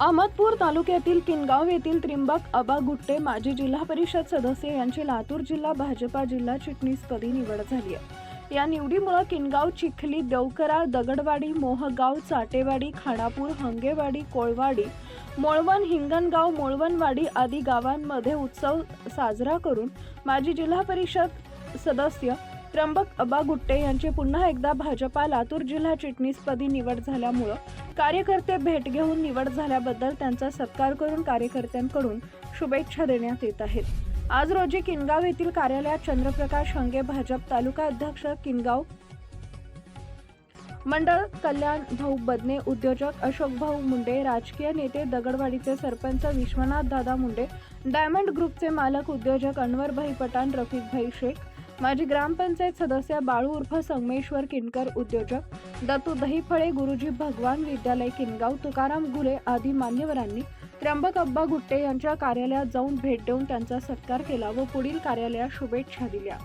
अहमदपूर तालुक्यातील किनगाव येथील त्रिंबक अबा गुट्टे माजी जिल्हा परिषद सदस्य यांची लातूर जिल्हा भाजपा जिल्हा चिटणीसपदी निवड झाली आहे. या निवडीमुळे किनगाव चिखली देवकरा दगडवाडी मोहगाव चाटेवाडी खानापूर हंगेवाडी कोळवाडी मोळवण हिंगणगाव मोळवणवाडी आदी गावांमध्ये उत्सव साजरा करून माजी जिल्हा परिषद सदस्य त्र्यंबक अबा गुट्टे यांची पुन्हा एकदा भाजपा लातूर जिल्हा चिटणीसपदी निवड झाल्यामुळं कार्यकर्ते भेट घेऊन निवड झाल्याबद्दल त्यांचा सत्कार करून कार्यकर्त्यांकडून शुभेच्छा देण्यात येत आहेत. आज रोजी किनगाव येथील कार्यालयात चंद्रप्रकाश हंगे भाजप तालुका अध्यक्ष किनगाव मंडळ कल्याण भाऊ बदने उद्योजक अशोक भाऊ मुंडे राजकीय नेते दगडवाडीचे सरपंच विश्वनाथ दादा मुंडे डायमंड ग्रुपचे मालक उद्योजक अनवरभाई पठाण रफिकभाई शेख माजी ग्रामपंचायत सदस्य बाळू उर्फ संगमेश्वर किनकर उद्योजक दत्तू दहीफळे गुरुजी भगवान विद्यालय किनगाव तुकाराम गुले आदी मान्यवरांनी त्र्यंबक अब्बा गुट्टे यांच्या कार्यालयात जाऊन भेट देऊन त्यांचा सत्कार केला व पुढील कार्यालयात शुभेच्छा दिल्या.